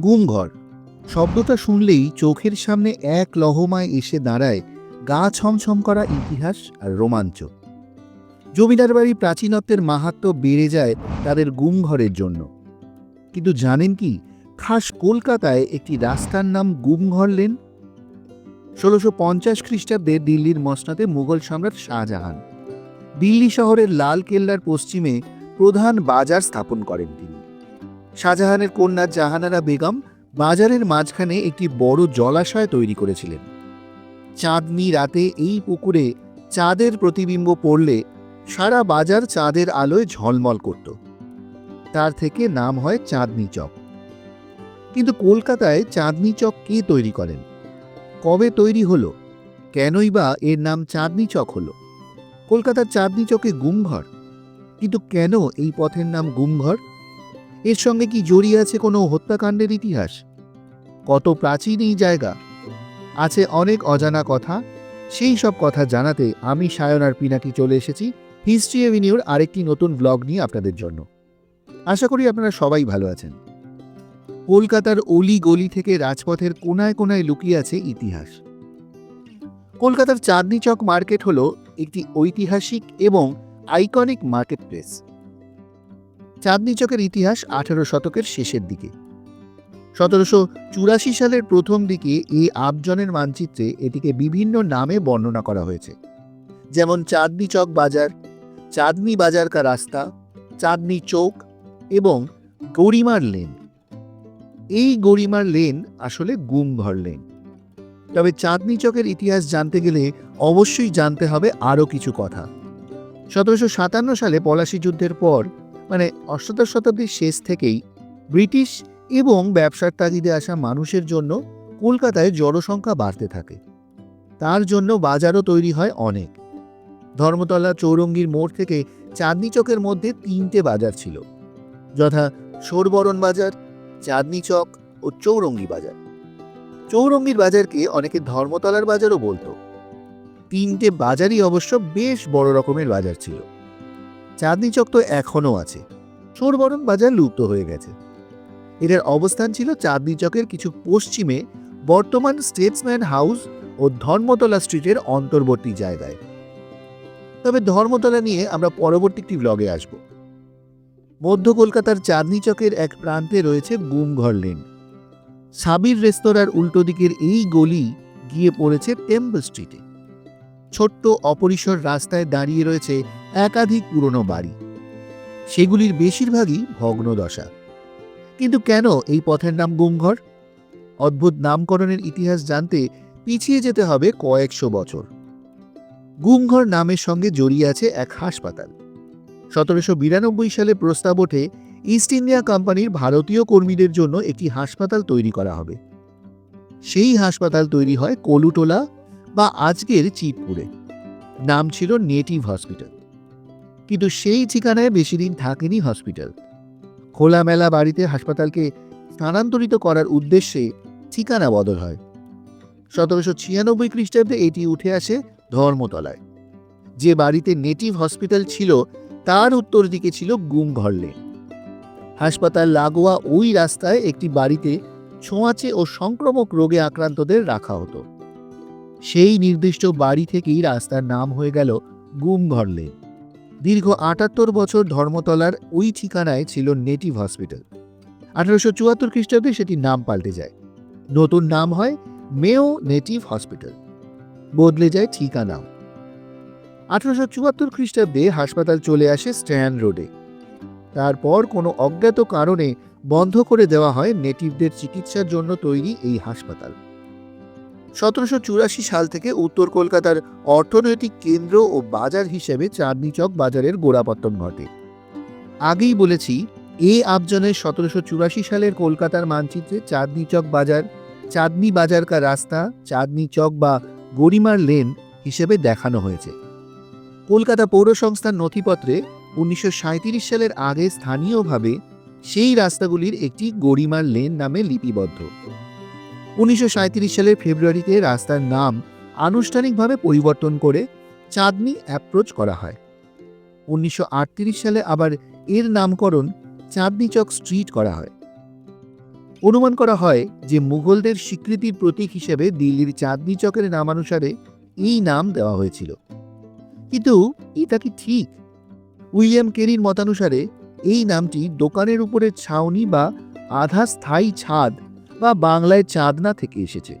গুমঘর। শব্দটা শুনলেই চোখের সামনে এক লহমায় এসে দাঁড়ায় গা ছমছম করা ইতিহাস আর রোমাঞ্চ। জমিদার বাড়ি প্রাচীনত্বের মাহাত্ম্য বেড়ে যায় তাদের গুমঘরের জন্য। কিন্তু জানেন কি, খাস কলকাতায় একটি রাস্তার নাম গুমঘর লেন? ষোলোশো পঞ্চাশ খ্রিস্টাব্দে দিল্লির মসনাদে মুঘল সম্রাট শাহজাহান। দিল্লি শহরের লাল কেল্লার পশ্চিমে প্রধান বাজার স্থাপন করেন তিনি। শাহজাহানের কন্যা জাহানারা বেগম বাজারের মাঝখানে একটি বড় জলাশয় তৈরি করেছিলেন। চাঁদনি রাতে এই পুকুরে চাঁদের প্রতিবিম্ব পড়লে সারা বাজার চাঁদের আলোয় ঝলমল করত। তার থেকে নাম হয় চাঁদনি চক। কিন্তু কলকাতায় চাঁদনি চক কে তৈরি করেন? কবে তৈরি হলো? কেনই বা এর নাম চাঁদনি চক হলো? কলকাতার চাঁদনি চকে গুমঘর। কিন্তু কেন এই পথের নাম গুমঘর? এর সঙ্গে কি জড়িয়ে আছে কোনো হত্যাকাণ্ডের ইতিহাস? কত প্রাচীন এই জায়গা? আছে অনেক অজানা কথা। সেই সব কথা জানাতে আমি সায়নার পিনাকি চলে এসেছি হিস্ট্রি এভিনিউর আরেকটি নতুন ব্লগ নিয়ে আপনাদের জন্য। আশা করি আপনারা সবাই ভালো আছেন। কলকাতার অলি গলি থেকে রাজপথের কোনায় কোনায় লুকিয়ে আছে ইতিহাস। কলকাতার চাঁদনি চক মার্কেট হলো একটি ঐতিহাসিক এবং আইকনিক মার্কেট প্লেস চাঁদনি চকের ইতিহাস আঠারো শতকের শেষের দিকে। সতেরোশো চুরাশি সালের প্রথম দিকে এই আবজনের মানচিত্রে এটিকে বিভিন্ন নামে বর্ণনা করা হয়েছে। যেমন চাঁদনি চক বাজার, চাঁদনি বাজার কা রাস্তা, চাঁদনি চৌক এবং গরিমার লেন। এই গরিমার লেন আসলে গুমঘর লেন। তবে চাঁদনি চকের ইতিহাস জানতে গেলে অবশ্যই জানতে হবে আরও কিছু কথা। সতেরোশো সাতান্ন সালে পলাশি যুদ্ধের পর মানে অষ্টাদশ শতাব্দীর শেষ থেকেই ব্রিটিশ এবং ব্যবসার তাগিদে আসা মানুষের জন্য কলকাতায় জনসংখ্যা বাড়তে থাকে। তার জন্য বাজারও তৈরি হয় অনেক। ধর্মতলা চৌরঙ্গীর মোড় থেকে চাঁদনি চকের মধ্যে তিনটে বাজার ছিল, যথা সোরবরণ বাজার চাঁদনি চক ও চৌরঙ্গি বাজার। চৌরঙ্গির বাজারকে অনেকে ধর্মতলার বাজারও বলতো। তিনটে বাজারই অবশ্য বেশ বড় রকমের বাজার ছিল। চাঁদনি চক তো এখনও আছে। সোরবরণ বাজার লুপ্ত হয়ে গেছে। এটার অবস্থান ছিল চাঁদনি চকের কিছু পশ্চিমে বর্তমান স্টেটসম্যান হাউস ও ধর্মতলা স্ট্রিটের অন্তর্বর্তী জায়গায়। তবে ধর্মতলা নিয়ে আমরা পরবর্তী একটি ব্লগে আসব। মধ্য কলকাতার চাঁদনি চকের এক প্রান্তে রয়েছে গুমঘর লেন। সাবির রেস্তোরাঁর উল্টো দিকের এই গলি গিয়ে পড়েছে টেম্পল স্ট্রিটে। ছোট্ট অপরিসর রাস্তায় দাঁড়িয়ে রয়েছে একাধিক পুরনো বাড়ি। সেগুলির বেশিরভাগই ভগ্নদশা। কিন্তু কেন এই পথের নাম গুমঘর? অদ্ভুত নামকরণের ইতিহাস জানতে পিছিয়ে যেতে হবে কয়েকশো বছর। গুমঘর নামের সঙ্গে জড়িয়ে আছে এক হাসপাতাল। সতেরোশো বিরানব্বই সালে প্রস্তাব ওঠে, ইস্ট ইন্ডিয়া কোম্পানির ভারতীয় কর্মীদের জন্য একটি হাসপাতাল তৈরি করা হবে। সেই হাসপাতাল তৈরি হয় কলুটোলা বা আজকের চিতপুরে। নাম ছিল নেটিভ হসপিটাল। কিন্তু সেই ঠিকানায় বেশি দিন থাকেনি হসপিটাল। খোলামেলা বাড়িতে হাসপাতালকে স্থানান্তরিত করার উদ্দেশ্যে ঠিকানা বদল হয়। সতেরোশো ছিয়ানব্বই খ্রিস্টাব্দে এটি উঠে আসে ধর্মতলায়। যে বাড়িতে নেটিভ হসপিটাল ছিল, তার উত্তর দিকে ছিল গুমঘর লেন হাসপাতাল লাগোয়া ওই রাস্তায় একটি বাড়িতে ছোঁয়াচে ও সংক্রমক রোগে আক্রান্তদের রাখা হতো। সেই নির্দিষ্ট বাড়ি থেকেই রাস্তার নাম হয়ে গেল গুমঘর লেন দীর্ঘ আটাত্তর বছর ধর্মতলার ওই ঠিকানায় ছিল নেটিভ হসপিটাল। আঠারোশো চুয়াত্তর খ্রিস্টাব্দে সেটির নাম পাল্টে যায়। নতুন নাম হয় মেও নেটিভ হসপিটাল। বদলে যায় ঠিকানাও। আঠারোশো চুয়াত্তর খ্রিস্টাব্দে হাসপাতাল চলে আসে স্ট্যান্ড রোডে। তারপর কোনো অজ্ঞাত কারণে বন্ধ করে দেওয়া হয় নেটিভদের চিকিৎসার জন্য তৈরি এই হাসপাতাল। সতেরোশো চুরাশি সাল থেকে উত্তর কলকাতার অর্থনৈতিক কেন্দ্র ও বাজার হিসেবে চাঁদনি চক বাজারের গোড়াপত্তন ঘটে। আগেই বলেছি, এ আবজনের সতেরোশো চুরাশি সালের কলকাতার মানচিত্রে চাঁদনি চক বাজার, চাঁদনি বাজার কা রাস্তা, চাঁদনি চক বা গরিমার লেন হিসেবে দেখানো হয়েছে। কলকাতা পৌর সংস্থার নথিপত্রে উনিশশো সাঁইত্রিশ সালের আগে স্থানীয়ভাবে সেই রাস্তাগুলির একটি গরিমার লেন নামে লিপিবদ্ধ। উনিশশো সালের ফেব্রুয়ারিতে রাস্তার নাম আনুষ্ঠানিকভাবে পরিবর্তন করে চাঁদনি অ্যাপ্রোচ করা হয়। উনিশশো সালে আবার এর নামকরণ চাঁদনি চক স্ট্রিট করা হয়। অনুমান করা হয় যে মুঘলদের স্বীকৃতির প্রতীক হিসেবে দিল্লির চাঁদনি চকের নামানুসারে এই নাম দেওয়া হয়েছিল। কিন্তু এটা কি ঠিক? উইলিয়াম কেরির মতানুসারে এই নামটি দোকানের উপরে ছাউনি বা আধা স্থায়ী ছাদ বা বাংলায় চাঁদনা থেকে এসেছে।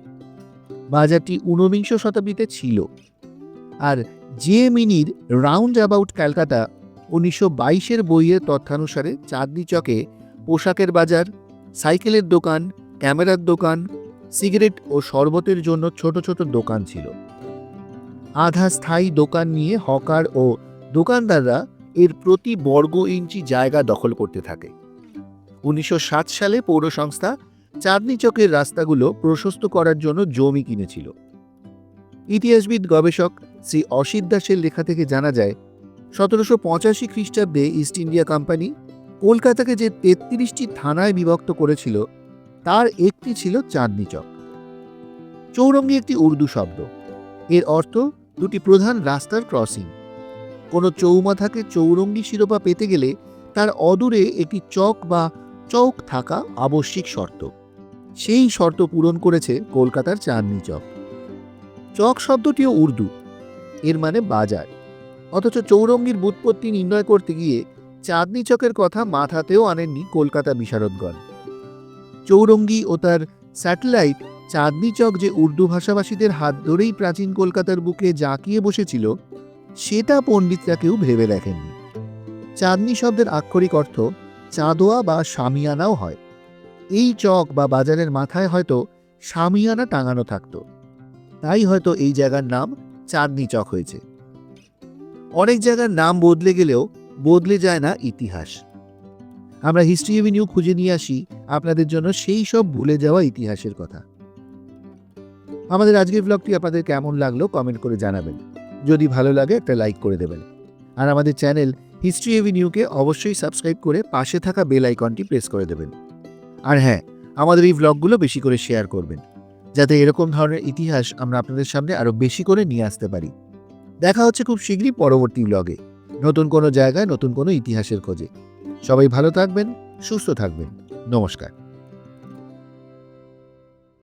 বাজারটি ঊনবিংশ শতাব্দীতে ছিল। আর জে মিনির রাউন্ড অ্যাবাউট ক্যালকাটা উনিশশো বাইশের বইয়ের তথ্যানুসারে চাঁদনি চকে পোশাকের বাজার, সাইকেলের দোকান, ক্যামেরার দোকান, সিগারেট ও শরবতের জন্য ছোট ছোট দোকান ছিল। আধা স্থায়ী দোকান নিয়ে হকার ও দোকানদাররা এর প্রতি বর্গ ইঞ্চি জায়গা দখল করতে থাকে। উনিশশো সাত সালে পৌর সংস্থা চাঁদনি চকের রাস্তাগুলো প্রশস্ত করার জন্য জমি কিনেছিল। ইতিহাসবিদ গবেষক শ্রী অসিত দাসের লেখা থেকে জানা যায়, সতেরোশো পঁচাশি খ্রিস্টাব্দে ইস্ট ইন্ডিয়া কোম্পানি কলকাতাকে যে তেত্রিশটি থানায় বিভক্ত করেছিল, তার একটি ছিল চাঁদনি চক। চৌরঙ্গি একটি উর্দু শব্দ। এর অর্থ দুটি প্রধান রাস্তার ক্রসিং। কোনো চৌমাথাকে চৌরঙ্গি শিরোপা পেতে গেলে তার অদূরে একটি চক বা চৌক থাকা আবশ্যিক শর্ত। সেই শর্ত পূরণ করেছে কলকাতার চাঁদনি চক। চক শব্দটিও উর্দু, এর মানে বাজার। অথচ চৌরঙ্গির বুৎপত্তি নির্ণয় করতে গিয়ে চাঁদনি চকের কথা মাথাতেও আনেননি কলকাতা বিশারদগণ। চৌরঙ্গি ও তার স্যাটেলাইট চাঁদনি চক যে উর্দু ভাষাভাষীদের হাত ধরেই প্রাচীন কলকাতার বুকে জাঁকিয়ে বসেছিল, সেটা পণ্ডিতরা কেউ ভেবে দেখেননি। চাঁদনি শব্দের আক্ষরিক অর্থ চাঁদোয়া বা সামিয়ানাও হয়। এই চক বা বাজারের মাথায় হয়তো সামিয়ানা টাঙানো থাকতো। তাই হয়তো এই জায়গার নাম চাঁদনি চক হয়েছে। অনেক জায়গার নাম বদলে গেলেও বদলে যায় না ইতিহাস। আমরা হিস্ট্রি এভিনিউ খুঁজে নিয়ে আসি আপনাদের জন্য সেই সব ভুলে যাওয়া ইতিহাসের কথা। আমাদের আজকের ব্লগটি আপনাদের কেমন লাগল কমেন্ট করে জানাবেন। যদি ভালো লাগে একটা লাইক করে দেবেন। আর আমাদের চ্যানেল হিস্ট্রি এভিনিউকে অবশ্যই সাবস্ক্রাইব করে পাশে থাকা বেল আইকনটি প্রেস করে দেবেন। আর হ্যাঁ আমাদের এই ব্লগগুলো বেশি করে শেয়ার করবেন। যাতে এরকম ধরনের ইতিহাস আমরা আপনাদের সামনে আরও বেশি করে নিয়ে আসতে পারি। দেখা হচ্ছে খুব শীঘ্রই পরবর্তী ব্লগে নতুন কোনো জায়গায় নতুন কোনো ইতিহাসের খোঁজে। সবাই ভালো থাকবেন, সুস্থ থাকবেন। নমস্কার।